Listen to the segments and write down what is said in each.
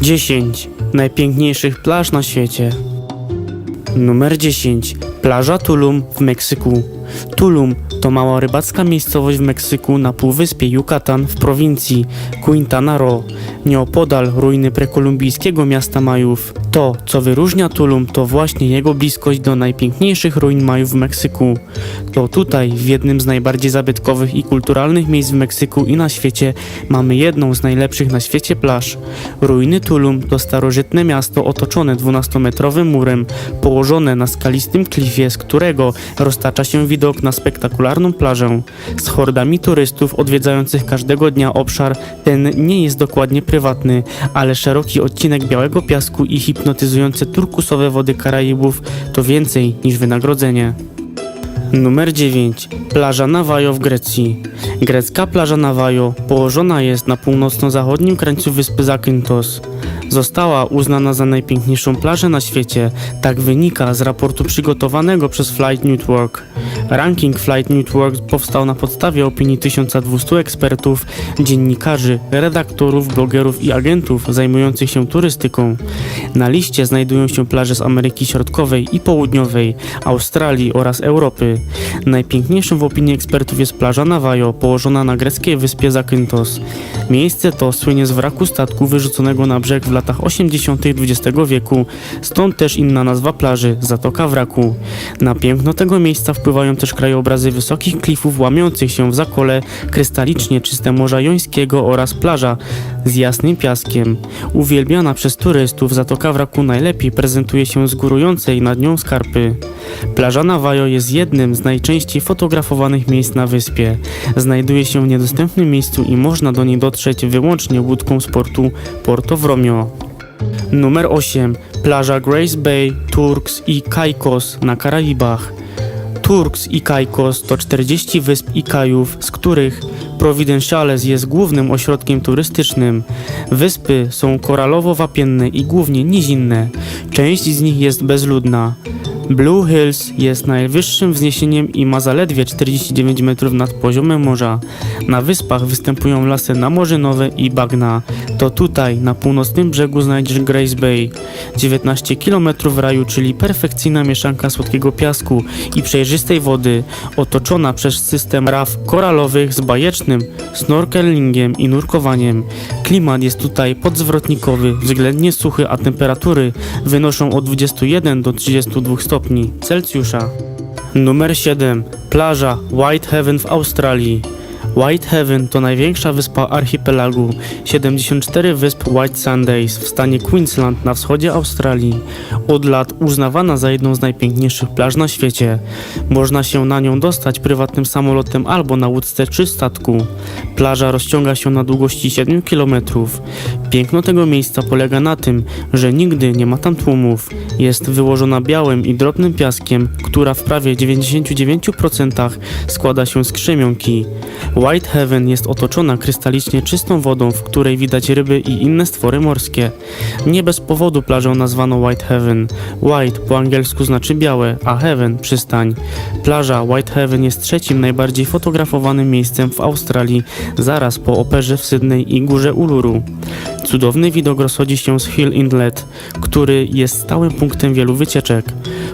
10 najpiękniejszych plaż na świecie. Numer 10. Plaża Tulum w Meksyku. Tulum to mała rybacka miejscowość w Meksyku na półwyspie Yucatan w prowincji Quintana Roo, nieopodal ruiny prekolumbijskiego miasta Majów. To, co wyróżnia Tulum, to właśnie jego bliskość do najpiękniejszych ruin Majów w Meksyku. To tutaj, w jednym z najbardziej zabytkowych i kulturalnych miejsc w Meksyku i na świecie, mamy jedną z najlepszych na świecie plaż. Ruiny Tulum to starożytne miasto otoczone 12-metrowym murem, położone na skalistym klifie, z którego roztacza się widok na spektakularną plażę. Z hordami turystów odwiedzających każdego dnia obszar ten nie jest dokładnie prywatny, ale szeroki odcinek białego piasku i hipnotyzujące turkusowe wody Karaibów to więcej niż wynagrodzenie. Numer 9. Plaża Navajo w Grecji. Grecka plaża Navajo położona jest na północno-zachodnim krańcu wyspy Zakynthos. Została uznana za najpiękniejszą plażę na świecie, tak wynika z raportu przygotowanego przez Flight Network. Ranking Flight Network powstał na podstawie opinii 1200 ekspertów, dziennikarzy, redaktorów, blogerów i agentów zajmujących się turystyką. Na liście znajdują się plaże z Ameryki Środkowej i Południowej, Australii oraz Europy. Najpiękniejszą w opinii ekspertów jest plaża Navajo, położona na greckiej wyspie Zakynthos. Miejsce to słynie z wraku statku wyrzuconego na brzeg w latach 80. XX wieku, stąd też inna nazwa plaży Zatoka Wraku. Na piękno tego miejsca wpływają też krajobrazy wysokich klifów łamiących się w zakole, krystalicznie czyste Morza Jońskiego oraz plaża z jasnym piaskiem. Uwielbiana przez turystów Zatoka Wraku najlepiej prezentuje się z górującej nad nią skarpy. Plaża Navajo jest jednym z najczęściej fotografowanych miejsc na wyspie. Znajduje się w niedostępnym miejscu i można do niej dotrzeć wyłącznie łódką sportu Porto Vromio. Numer 8. Plaża Grace Bay, Turks i Caicos na Karaibach. Turks i Caicos to 40 wysp i kajów, z których Providenciales jest głównym ośrodkiem turystycznym. Wyspy są koralowo-wapienne i głównie nizinne. Część z nich jest bezludna. Blue Hills jest najwyższym wzniesieniem i ma zaledwie 49 metrów nad poziomem morza. Na wyspach występują lasy namorzynowe i bagna. To tutaj, na północnym brzegu znajdziesz Grace Bay. 19 km raju, czyli perfekcyjna mieszanka słodkiego piasku i przejrzystej wody, otoczona przez system raf koralowych z bajecznym snorkelingiem i nurkowaniem. Klimat jest tutaj podzwrotnikowy, względnie suchy, a temperatury wynoszą od 21 do 32 stopni Celsjusza. Numer 7. Plaża Whitehaven w Australii. Whitehaven to największa wyspa archipelagu, 74 wysp White Sundays w stanie Queensland na wschodzie Australii. Od lat uznawana za jedną z najpiękniejszych plaż na świecie. Można się na nią dostać prywatnym samolotem albo na łódce czy statku. Plaża rozciąga się na długości 7 km. Piękno tego miejsca polega na tym, że nigdy nie ma tam tłumów. Jest wyłożona białym i drobnym piaskiem, która w prawie 99% składa się z krzemionki. Whitehaven jest otoczona krystalicznie czystą wodą, w której widać ryby i inne stwory morskie. Nie bez powodu plażą nazwano Whitehaven. White po angielsku znaczy białe, a heaven przystań. Plaża Whitehaven jest trzecim najbardziej fotografowanym miejscem w Australii, zaraz po operze w Sydney i górze Uluru. Cudowny widok rozchodzi się z Hill Inlet, który jest stałym punktem wielu wycieczek.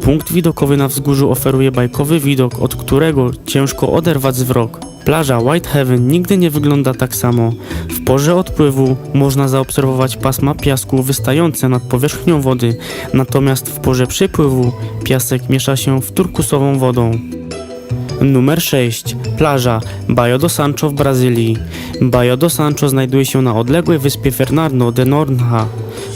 Punkt widokowy na wzgórzu oferuje bajkowy widok, od którego ciężko oderwać wzrok. Plaża Whitehaven nigdy nie wygląda tak samo. W porze odpływu można zaobserwować pasma piasku wystające nad powierzchnią wody, natomiast w porze przypływu piasek miesza się w turkusową wodą. Numer 6. Plaża Baio do Sancho w Brazylii. Baio do Sancho znajduje się na odległej wyspie Fernando de Noronha,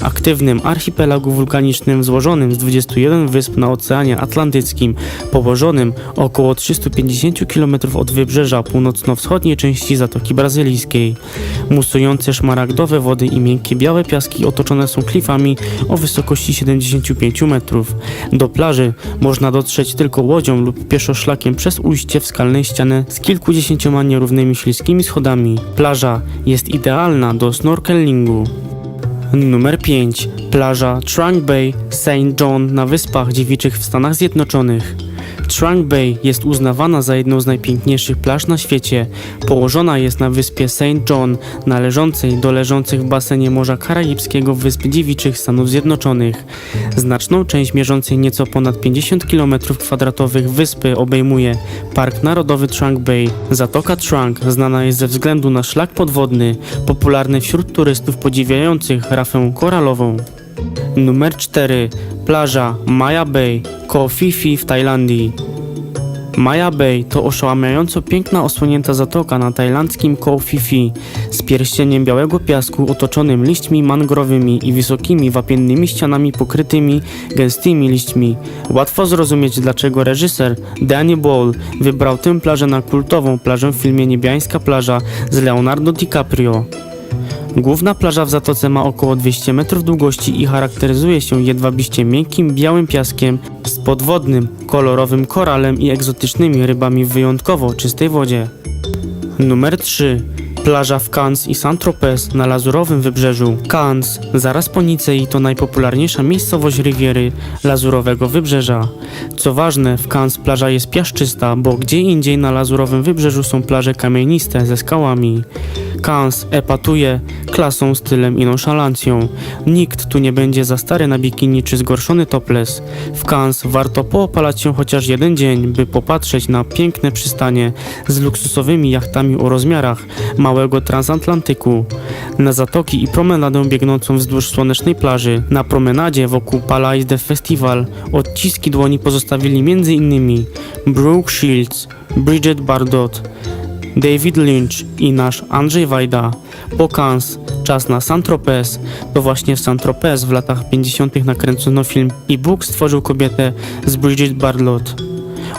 aktywnym archipelagu wulkanicznym złożonym z 21 wysp na Oceanie Atlantyckim, położonym około 350 km od wybrzeża północno-wschodniej części Zatoki Brazylijskiej. Musujące szmaragdowe wody i miękkie białe piaski otoczone są klifami o wysokości 75 metrów. Do plaży można dotrzeć tylko łodzią lub pieszo szlakiem przez ujście w skalnej ścianę z kilkudziesięcioma nierównymi śliskimi schodami. Plaża jest idealna do snorkelingu. Numer 5. Plaża Trunk Bay, St. John na Wyspach Dziewiczych w Stanach Zjednoczonych. Trunk Bay jest uznawana za jedną z najpiękniejszych plaż na świecie. Położona jest na wyspie St. John, należącej do leżących w basenie Morza Karaibskiego Wysp Dziewiczych Stanów Zjednoczonych. Znaczną część mierzącej nieco ponad 50 km2 wyspy obejmuje Park Narodowy Trunk Bay. Zatoka Trunk znana jest ze względu na szlak podwodny, popularny wśród turystów podziwiających rafę koralową. Numer 4. Plaża Maya Bay, koło Fifi w Tajlandii. Maya Bay to oszałamiająco piękna osłonięta zatoka na tajlandzkim koło Fifi z pierścieniem białego piasku otoczonym liśćmi mangrowymi i wysokimi wapiennymi ścianami pokrytymi gęstymi liśćmi. Łatwo zrozumieć dlaczego reżyser Danny Boyle wybrał tę plażę na kultową plażę w filmie Niebiańska plaża z Leonardo DiCaprio. Główna plaża w zatoce ma około 200 metrów długości i charakteryzuje się jedwabiście miękkim, białym piaskiem z podwodnym, kolorowym koralem i egzotycznymi rybami w wyjątkowo czystej wodzie. Numer 3. Plaża w Cannes i Saint-Tropez na lazurowym wybrzeżu. Cannes, zaraz po Nicei, to najpopularniejsza miejscowość Riviery lazurowego wybrzeża. Co ważne, w Cannes plaża jest piaszczysta, bo gdzie indziej na lazurowym wybrzeżu są plaże kamieniste ze skałami. Cannes epatuje klasą, stylem i nonszalancją. Nikt tu nie będzie za stary na bikini czy zgorszony topless. W Cannes warto poopalać się chociaż jeden dzień, by popatrzeć na piękne przystanie z luksusowymi jachtami o rozmiarach małego transatlantyku. Na zatoki i promenadę biegnącą wzdłuż słonecznej plaży. Na promenadzie wokół Palais de Festival odciski dłoni pozostawili m.in. Brooke Shields, Bridget Bardot, David Lynch i nasz Andrzej Wajda. Po Cannes, czas na Saint-Tropez. To właśnie w Saint-Tropez w latach 50. nakręcono film i Bóg stworzył kobietę z Bridget Bardot.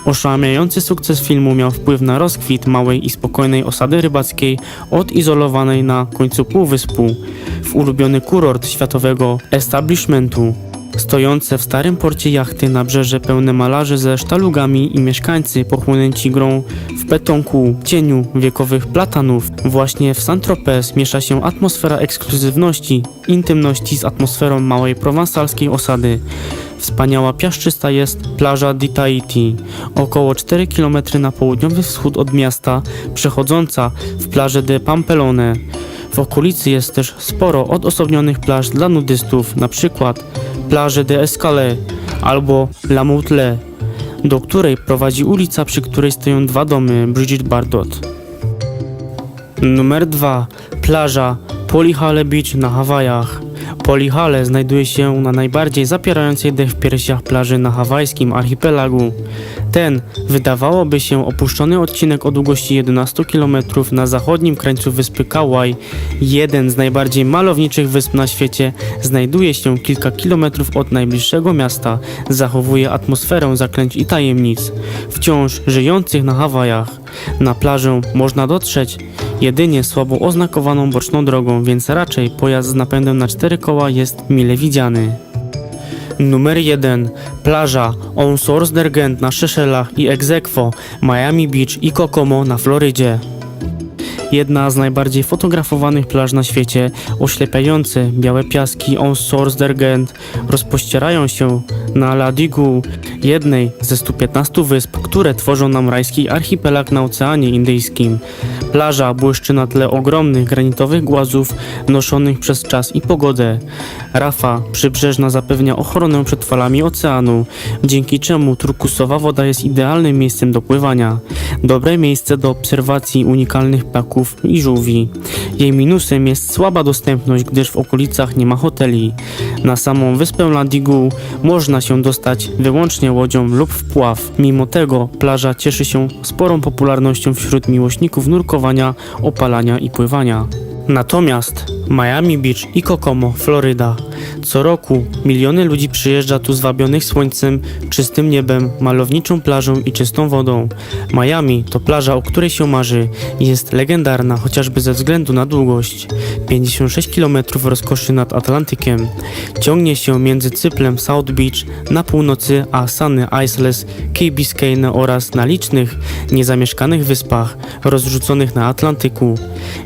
Oszałamiający sukces filmu miał wpływ na rozkwit małej i spokojnej osady rybackiej odizolowanej na końcu półwyspu w ulubiony kurort światowego establishmentu. Stojące w starym porcie jachty na brzeże pełne malarzy ze sztalugami i mieszkańcy pochłonięci grą w betonku, cieniu wiekowych platanów. Właśnie w Saint-Tropez miesza się atmosfera ekskluzywności, intymności z atmosferą małej prowansalskiej osady. Wspaniała piaszczysta jest plaża di Tahiti, około 4 km na południowy wschód od miasta, przechodząca w plażę de Pampelone. W okolicy jest też sporo odosobnionych plaż dla nudystów, na przykład plaże de Escale albo La Moutle, do której prowadzi ulica, przy której stoją dwa domy Bridget Bardot. Numer 2. Plaża Polihale Beach na Hawajach. Polihale znajduje się na najbardziej zapierającej dech w piersiach plaży na hawajskim archipelagu. Ten, wydawałoby się opuszczony odcinek o długości 11 km na zachodnim krańcu wyspy Kauai, jeden z najbardziej malowniczych wysp na świecie, znajduje się kilka kilometrów od najbliższego miasta, zachowuje atmosferę zaklęć i tajemnic, wciąż żyjących na Hawajach. Na plażę można dotrzeć jedynie słabo oznakowaną boczną drogą, więc raczej pojazd z napędem na cztery koła jest mile widziany. Numer 1. Plaża On Source na Szeszelach i Exequo, Miami Beach i Kokomo na Florydzie. Jedna z najbardziej fotografowanych plaż na świecie, oślepiające białe piaski On Source rozpościerają się na La Digu, jednej ze 115 wysp, które tworzą nam rajski archipelag na Oceanie Indyjskim. Plaża błyszczy na tle ogromnych granitowych głazów noszonych przez czas i pogodę. Rafa przybrzeżna zapewnia ochronę przed falami oceanu, dzięki czemu turkusowa woda jest idealnym miejscem do pływania. Dobre miejsce do obserwacji unikalnych ptaków i żółwi. Jej minusem jest słaba dostępność, gdyż w okolicach nie ma hoteli. Na samą wyspę Ladigu można się dostać wyłącznie łodzią lub wpław. Mimo tego plaża cieszy się sporą popularnością wśród miłośników nurkowania, opalania i pływania. Natomiast Miami Beach i Kokomo, Floryda. Co roku miliony ludzi przyjeżdża tu zwabionych słońcem, czystym niebem, malowniczą plażą i czystą wodą. Miami to plaża, o której się marzy i jest legendarna chociażby ze względu na długość. 56 km rozkoszy nad Atlantykiem. Ciągnie się między cyplem South Beach na północy, a Sunny Isles, Key Biscayne oraz na licznych, niezamieszkanych wyspach rozrzuconych na Atlantyku.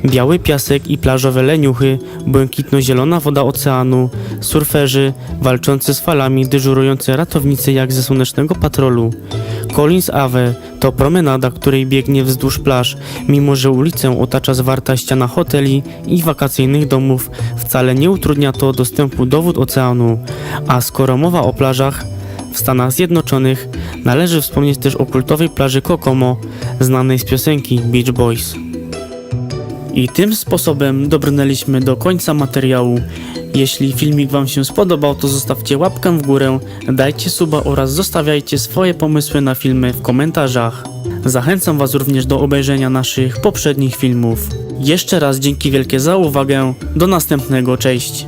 Biały piasek i plażowe leniuchy, błękitno-zielona woda oceanu, surferzy, walczący z falami, dyżurujący ratownicy jak ze słonecznego patrolu. Collins Ave to promenada, której biegnie wzdłuż plaż, mimo że ulicę otacza zwarta ściana hoteli i wakacyjnych domów, wcale nie utrudnia to dostępu do wód oceanu. A skoro mowa o plażach w Stanach Zjednoczonych, należy wspomnieć też o kultowej plaży Kokomo, znanej z piosenki Beach Boys. I tym sposobem dobrnęliśmy do końca materiału. Jeśli filmik Wam się spodobał, to zostawcie łapkę w górę, dajcie suba oraz zostawiajcie swoje pomysły na filmy w komentarzach. Zachęcam Was również do obejrzenia naszych poprzednich filmów. Jeszcze raz dzięki wielkie za uwagę, do następnego, cześć!